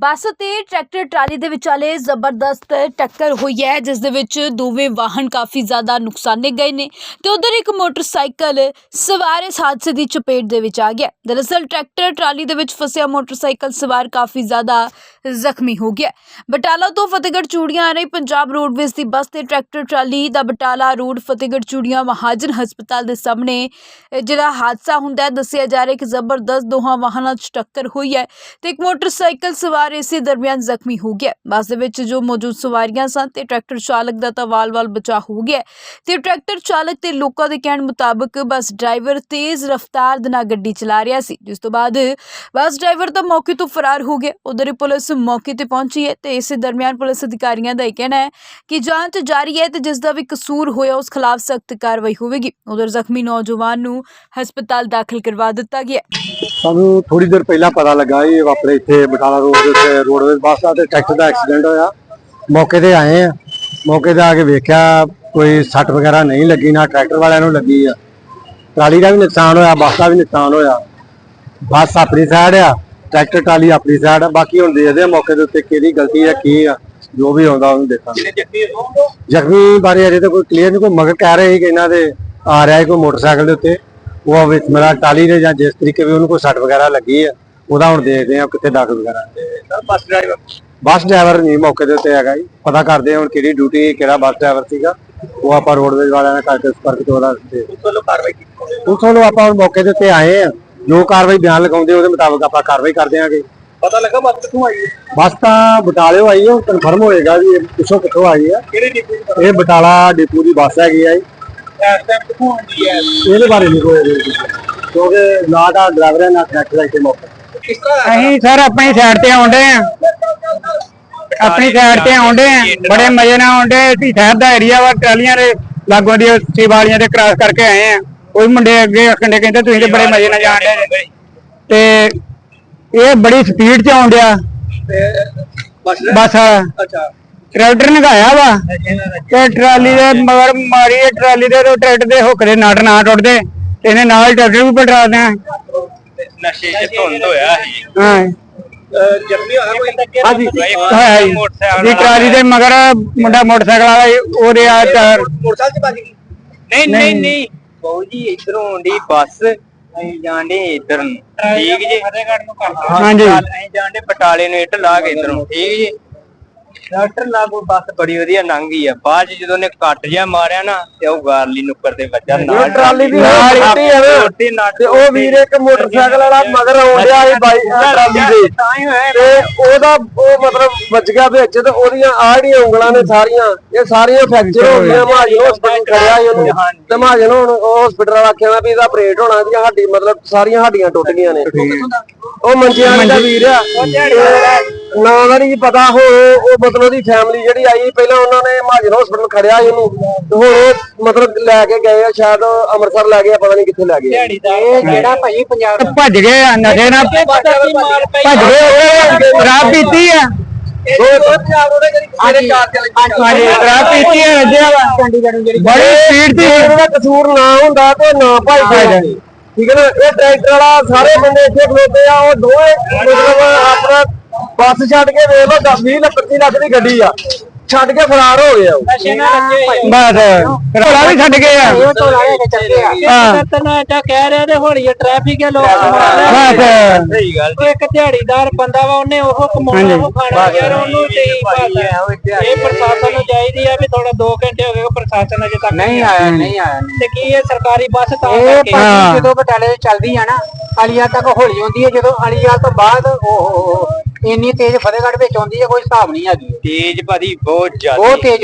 ਬੱਸ ਤੇ tractor trolley ਦੇ ਵਿਚਾਲੇ ਜ਼ਬਰਦਸਤ ਟੱਕਰ ਹੋਈ ਹੈ, ਜਿਸ ਦੇ ਵਿੱਚ ਦੋਵੇਂ ਵਾਹਨ ਕਾਫੀ ਜ਼ਿਆਦਾ ਨੁਕਸਾਨੇ ਗਏ ਨੇ ਤੇ ਉਧਰ ਇੱਕ ਮੋਟਰਸਾਈਕਲ ਸਵਾਰ ਇਸ ਹਾਦਸੇ ਦੀ ਚਪੇਟ ਦੇ ਵਿੱਚ ਆ ਗਿਆ। ਦਰਅਸਲ ਟਰੈਕਟਰ ਟਰਾਲੀ ਦੇ ਵਿੱਚ ਫਸਿਆ ਮੋਟਰਸਾਈਕਲ ਸਵਾਰ ਕਾਫੀ ਜ਼ਿਆਦਾ ਜ਼ਖਮੀ ਹੋ ਗਿਆ। ਬਟਾਲਾ ਤੋਂ ਫਤਿਹਗੜ੍ਹ ਚੂੜੀਆਂ ਆ ਰਹੀ ਪੰਜਾਬ ਰੋਡਵੇਜ਼ ਦੀ ਬੱਸ ਤੇ ਟਰੈਕਟਰ ਟਰਾਲੀ ਦਾ ਬਟਾਲਾ ਰੋਡ ਫਤਿਹਗੜ੍ਹ ਚੂੜੀਆਂ ਮਹਾਜਨ ਹਸਪਤਾਲ ਦੇ ਸਾਹਮਣੇ ਜਿਹੜਾ ਹਾਦਸਾ ਹੁੰਦਾ ਦੱਸਿਆ ਜਾ ਰਿਹਾ ਕਿ ਜ਼ਬਰਦਸਤ ਦੋਹਾਂ ਵਾਹਨਾਂ 'ਚ ਟੱਕਰ ਹੋਈ ਹੈ ਤੇ ਇੱਕ ਮੋਟਰਸਾਈਕਲ ਸਵਾਰ ਇਸੇ ਦਰਮਿਆਨ ਜ਼ਖਮੀ ਹੋ ਗਿਆ ਬੱਸ ਦੇ ਵਿੱਚ ਜੋ ਮੌਜੂਦ ਸਵਾਰੀਆਂ ਸਨ ਤੇ ਟਰੈਕਟਰ ਚਾਲਕ ਦਾ ਤਾਂ ਵਾਲ-ਵਾਲ ਬਚਾ ਹੋ ਗਿਆ ਤੇ ਟਰੈਕਟਰ ਚਾਲਕ ਤੇ ਲੋਕਾਂ ਦੇ ਕਹਿਣ ਮੁਤਾਬਕ ਬੱਸ ਡਰਾਈਵਰ ਤੇਜ਼ ਰਫ਼ਤਾਰ ਦੇ ਨਾਲ ਗੱਡੀ ਚਲਾ ਰਿਹਾ ਸੀ, ਜਿਸ ਤੋਂ ਬਾਅਦ ਬੱਸ ਡਰਾਈਵਰ ਤਾਂ ਮੌਕੇ ਤੋਂ ਫਰਾਰ ਹੋ ਗਿਆ। ਉਧਰ ਪੁਲਿਸ ਮੌਕੇ ਤੇ ਪਹੁੰਚੀ ਹੈ ਤੇ ਇਸੇ ਦਰਮਿਆਨ ਪੁਲਿਸ ਅਧਿਕਾਰੀਆਂ ਦਾ ਇਹ ਕਹਿਣਾ ਹੈ ਕਿ ਜਾਂਚ ਜਾਰੀ ਹੈ ਤੇ ਜਿਸ ਦਾ ਵੀ ਕਸੂਰ ਹੋਇਆ, ਉਸ ਖਿਲਾਫ ਸਖਤ ਕਾਰਵਾਈ ਹੋਵੇਗੀ। ਉਧਰ ਜ਼ਖਮੀ ਨੌਜਵਾਨ ਨੂੰ ਹਸਪਤਾਲ ਦਾਖਲ ਕਰਵਾ ਦਿੱਤਾ ਗਿਆ ਸਾਨੂੰ ਥੋੜੀ ਦੇਰ ਪਹਿਲਾਂ ਪਤਾ ਲੱਗਾ, ਇਹ ਆਪਣੇ ਇੱਥੇ ਬਟਾਲਾ ਰੋਡ ਉੱਤੇ ਰੋਡਵੇਜ਼ ਬੱਸ ਦਾ ਤੇ ਟਰੈਕਟਰ ਦਾ ਐਕਸੀਡੈਂਟ ਹੋਇਆ। ਮੌਕੇ ਤੇ ਆਏ ਆ। ਮੌਕੇ ਤੇ ਆ ਕੇ ਵੇਖਿਆ ਕੋਈ ਸੱਟ ਵਗੈਰਾ ਨਹੀਂ ਲੱਗੀ ਨਾ ਟਰੈਕਟਰ ਵਾਲਿਆਂ ਨੂੰ ਲੱਗੀ ਆ। ਟਰਾਲੀ ਦਾ ਵੀ ਨੁਕਸਾਨ ਹੋਇਆ ਬੱਸ ਦਾ ਵੀ ਨੁਕਸਾਨ ਹੋਇਆ। ਬੱਸ ਆਪਣੀ ਸਾਈਡ ਆ ਟਰੈਕਟਰ ਟਰਾਲੀ ਆਪਣੀ ਸਾਈਡ ਆ। ਬਾਕੀ ਹੁਣ ਦੇਖਦੇ ਆ ਮੌਕੇ ਦੇ ਉੱਤੇ ਕਿਹਦੀ ਗਲਤੀ ਆ ਕੀ ਆ ਜੋ ਵੀ ਆਉਂਦਾ ਉਹਨੂੰ ਦੇਖਾਂਗੇ। ਜ਼ਖਮੀ ਬਾਰੇ ਅਜੇ ਤਾਂ ਕੋਈ ਕਲੀਅਰ ਨਹੀਂ ਕੋਈ ਮਗਰ ਕਹਿ ਰਹੇ ਸੀ ਕਿ ਇਹਨਾਂ ਦੇ ਆ ਰਿਹਾ ਕੋਈ ਮੋਟਰਸਾਈਕਲ ਦੇ ਉੱਤੇ। ਉਹ ਵਿੱਚ ਮੇਰਾ ਟਾਲੀ ਦੇ ਜਾਂ ਜਿਸ ਤਰੀਕੇ ਵੀ ਉਹਨੂੰ ਕੋਈ ਸੱਟ ਵਗੈਰਾ ਲੱਗੀ ਆ। ਉਹਦਾ ਹੁਣ ਦੇਖਦੇ ਆ ਕਿੱਥੇ ਦਾਖਲ ਬੱਸ ਡਰਾਈਵਰ ਬੱਸ ਡਰਾਈਵਰ ਨਹੀਂ ਮੌਕੇ ਦੇ ਉੱਤੇ ਹੈਗਾ ਜੀ। ਪਤਾ ਕਰਦੇ ਆ ਹੁਣ ਕਿਹੜੀ ਡਿਊਟੀ ਕਿਹੜਾ ਬੱਸ ਡਰਾਈਵਰ ਸੀਗਾ। ਉਹ ਆਪਾਂ ਰੋਡਵੇਜ਼ ਵਾਲਿਆਂ ਨਾਲ ਕਰਕੇ ਸੰਪਰਕ ਤੋਂ ਉਹਦਾ ਤੇ ਵੱਲੋਂ ਕਾਰਵਾਈ ਕੀਤੀ ਉਸ ਵੱਲੋਂ ਆਪਾਂ ਹੁਣ ਮੌਕੇ ਦੇ ਉੱਤੇ ਆਏ ਆ ਜੋ ਕਾਰਵਾਈ ਬਿਆਨ ਲਗਾਉਂਦੇ ਉਹਦੇ ਮੁਤਾਬਕ ਆਪਾਂ ਕਾਰਵਾਈ ਕਰਦੇ ਆਂਗੇ ਪਤਾ ਲੱਗਾ ਬੱਸ ਕਿੱਥੋਂ ਆਈ ਹੈ? ਬੱਸ ਤਾਂ ਬਟਾਲਿਓ ਆਈ ਹੈ ਕਨਫਰਮ ਹੋਏਗਾ ਵੀ ਇਹ ਪਿੱਛੋਂ ਕਿੱਥੋਂ ਆਈ ਹੈ। ਕਿਹੜੇ ਡਿਪੂ ਦੀ ਬੱਸ ਇਹ ਬਟਾਲਾ ਡਿਪੂ ਦੀ ਬੱਸ ਹੈਗੀ ਆ ਜੀ। ਇਸ ਟਾਈਮ ਕਿੱਥੋਂ ਆਉਂਦੀ ਹੈ? ਇਹਦੇ ਬਾਰੇ ਨਹੀਂ ਕੋਈ। ਕਿਉਂਕਿ ਨਾ ਤਾਂ ਡਰਾਈਵਰ ਹੈ ਨਾ ਕੰਡਕਟਰ ਹੈ ਇੱਥੇ ਮੌਕੇ। ਅਸੀਂ ਸਰ ਆਪਣੀ ਸਾਈਡ ਤੇ ਆਉਂਦੇ ਆ ਆਪਣੀ ਸਾਈਡ ਤੇ ਆਉਂਦੇ ਆ ਬੜੇ ਮਜ਼ੇ ਨਾਲ ਆਉਂਦੇ ਅਸੀਂ ਸ਼ਹਿਰ ਦਾ ਏਰੀਆ ਵਾ ਟਰਾਲੀਆਂ ਦੇ ਲਾਗੋਂ ਦੀ ਸੀ ਵਾਲੀਆਂ ਤੇ ਕ੍ਰਾਸ ਕਰਕੇ ਆਏ ਆ ਉਹ ਮੁੰਡੇ ਅੱਗੇ ਆਖੰਡੇ ਕਹਿੰਦੇ ਤੁਸੀਂ ਤੇ ਬੜੇ ਮਜ਼ੇ ਨਾਲ ਜਾਣ ਦੇ ਤੇ ਇਹ ਬੜੀ ਸਪੀਡ 'ਚ ਆਉਂਦਿਆ ਬੱਸ ਬਸ ਅੱਛਾ। ਟਰੈਕਟਰ ਨਗਾਇਆ ਵਾ। ਤੇ ਟਰਾਲੀ ਦੇ ਮਗਰ ਮਾਰੀ ਟਰਾਲੀ ਦੇ ਟਰੈਕਟਰ ਦੇ ਹੁਕਰੇ ਨਾਟ ਨਾ ਟੁੱਟਦੇ। ਇਹਨੇ ਨਾਲ ਟਰੈਕਟਰ ਵੀ ਪਲਟਾ ਦਿਆਂ ਨਸ਼ੇ 'ਚ ਧੁੰਦ ਹੋਇਆ ਸੀ। ਹਾਂ। ਜ਼ਖਮੀ ਹੋਇਆ ਕੋਈ? ਹਾਂਜੀ। ਹੋਇਆ ਜੀ ਜੀ ਟਰਾਲੀ ਦੇ ਮਗਰ ਮੁੰਡਾ ਮੋਟਰਸਾਈਕਲ ਵਾਲਾ ਸੀ, ਉਹਦੇ ਆ ਟਾਇਰ ਮੋਟਰਸਾਈਕਲ 'ਚ ਵੱਜ ਗਈ? ਨਹੀਂ ਨਹੀਂ ਨਹੀਂ। ਬਾਊ ਜੀ ਇਧਰੋਂ ਆਉਂਦੀ ਬੱਸ ਅਸੀਂ ਜਾਂਦੇ ਇਧਰ ਨੂੰ। ਠੀਕ ਜੀ? ਫਤਿਹਗੜ੍ਹ ਨੂੰ ਕਰਦਾ ਹਾਂਜੀ। ਅਸੀਂ ਜਾਂਦੇ ਬਟਾਲੇ ਨੂੰ ਇੱਟ ਲਾ ਕੇ ਇਧਰ। ਨੂੰ ਠੀਕ ਜੀ? ਡਾਕਟਰ ਲਾਗੋ ਬੱਸ ਬੜੀ ਵਧੀਆ ਲੰਘੀ ਆ। ਬਾਅਦ ਚ ਜਦੋਂ ਨੇ ਕੱਟ ਜਿਹਾ ਮਾਰਿਆ ਨਾ ਤੇ ਉਹ ਗਾਰਲੀ ਨੁੱਕਰ ਦੇ ਵੱਜਾ। ਨਾਲ ਟਰਾਲੀ ਦੀ ਨਾਲ ਟੁੱਟੀ ਆ। ਨਾ। ਤੇ ਉਹ ਵੀਰ ਇੱਕ ਮੋਟਰਸਾਈਕਲ ਵਾਲਾ ਮਗਰ ਆਉਂਦਿਆ ਸੀ ਬਾਈ ਟਰਾਲੀ ਦੇ। ਤਾਂ ਹੀ ਹੋਇਆ ਤੇ ਉਹਦਾ ਉਹ ਮਤਲਬ ਵੱਜ ਗਿਆ ਵਿੱਚ ਤੇ ਉਹਦੀਆਂ ਆੜੀਆਂ ਉਂਗਲਾਂ ਨੇ ਸਾਰੀਆਂ ਇਹ ਸਾਰੀਆਂ ਫ੍ਰੈਕਚਰ ਹੋ ਗਈਆਂ ਮਹਾਜਨ ਹਸਪੀਟਲ ਖੜਿਆ ਸੀ ਉਹਨੂੰ। ਤੇ ਮਹਾਜਨ ਹੁਣ ਉਹ ਹਸਪੀਟਲ ਵਾਲਾ ਆਖਿਆ ਵੀ ਇਹਦਾ ਆਪਰੇਟ ਹੋਣਾ ਇਹਦੀਆਂ ਹੱਡੀ ਮਤਲਬ ਸਾਰੀਆਂ ਹੱਡੀਆਂ ਟੁੱਟ ਗਈਆਂ ਨੇ। ਉਹ ਮੰਜਿਆਂ ਦਾ ਵੀਰ ਆ। ਨਾ ਦਾ ਨਹੀਂ ਪਤਾ ਹੋ ਉਹ ਮਤਲਬ ਉਹਦੀ ਫੈਮਿਲੀ ਜਿਹੜੀ ਆਈ ਪਹਿਲਾਂ ਉਹਨਾਂ ਨੇ ਮਹਾਜਨ ਹਸਪੀਟਲ ਖੜਿਆ ਸੀ ਉਹਨੂੰ ਤੇ ਹੁਣ ਉਹ ਮਤਲਬ ਲੈ ਕੇ ਗਏ ਆ ਸ਼ਾਇਦ ਅੰਮ੍ਰਿਤਸਰ ਲੈ ਗਏ ਆ, ਪਤਾ ਨਹੀਂ ਕਿੱਥੇ ਲੈ ਗਏ ਆ। ਇਹ ਜਿਹੜਾ ਭਾਈ ਪੰਜਾਬ ਭੱਜ ਗਏ ਆ ਨਸ਼ੇ ਨਾਲ ਭੱਜ ਗਏ ਉਹ ਸ਼ਰਾਬ ਪੀਤੀ ਆ। ਹਾਂਜੀ ਸ਼ਰਾਬ ਪੀਤੀ ਆ ਰੱਜਿਆ ਵਾ ਬੜੀ ਸਪੀਡ ਤੇ ਇਹਦਾ ਕਸੂਰ ਨਾ ਹੁੰਦਾ ਤੇ ਨਾ ਭਾਈ ਜਾਏ। ਠੀਕ ਹੈ ਨਾ? ਇਹ ਟਰੈਕਟਰ ਵਾਲਾ ਸਾਰੇ ਬੰਦੇ ਇੱਥੇ ਖਲੋਤੇ ਆ ਉਹ ਦੋਵੇਂ ਮਤਲਬ ਆਪਣਾ ਬੱਸ ਛੱਡ ਕੇ ਵੇਖ ਲਓ 10 20 ਲੱਖ 25 ਲੱਖ ਦੀ ਗੱਡੀ ਆ। ਛੱਡ ਕੇ ਫਰਾਰ ਹੋ ਗਏ ਆ ਉਹ। ਬਸ ਰੌਲਾ ਵੀ ਛੱਡ ਗਏ ਆ। ਹਾਂ। ਕਹਿ ਰਿਹਾ ਤੇ ਹੌਲੀ ਟ੍ਰੈਫਿਕ ਹੈ ਲੋਕ ਬਸ। ਸਹੀ ਗੱਲ। ਉਹ ਇੱਕ ਦਿਹਾੜੀਦਾਰ ਬੰਦਾ ਵਾ ਉਹਨੇ ਉਹ ਕਮਾਉਣਾ ਉਹ ਖਾਣਾ ਯਾਰ ਉਹਨੂੰ ਤੇ ਇਹ ਪ੍ਰਸ਼ਾਸਨ ਨੂੰ ਚਾਹੀਦੀ ਆ ਵੀ ਥੋੜਾ 2 ਘੰਟੇ ਹੋ ਗਏ ਉਹ ਪ੍ਰਸ਼ਾਸਨ ਅਜੇ ਤੱਕ ਨਹੀਂ ਆਇਆ। ਨਹੀਂ ਆਇਆ ਤੇ ਕੀ ਇਹ ਸਰਕਾਰੀ ਬੱਸ ਤਾਂ ਇਹ ਕਰਕੇ ਭਾਜੀ ਜਦੋਂ ਬਟਾਲੇ ਚੱਲਦੀ ਆ ਨਾ ਅਲੀਆ ਤੱਕ ਹੌਲੀ ਹੁੰਦੀ ਹੈ ਜਦੋਂ ਅਲੀਆ ਤੋਂ ਬਾਅਦ ਉਹ ਇੰਨੀ ਤੇਜ਼ ਫਤਿਹਗੜ੍ਹ ਵਿੱਚ ਆਉਂਦੀ ਹੈ ਕੋਈ ਹਿਸਾਬ ਨਹੀਂ ਹੈਗੀ। ਤੇਜ ਭਾਜੀ ਬਹੁਤ ਜ਼ਿਆਦਾ। ਬਹੁਤ ਤੇਜ਼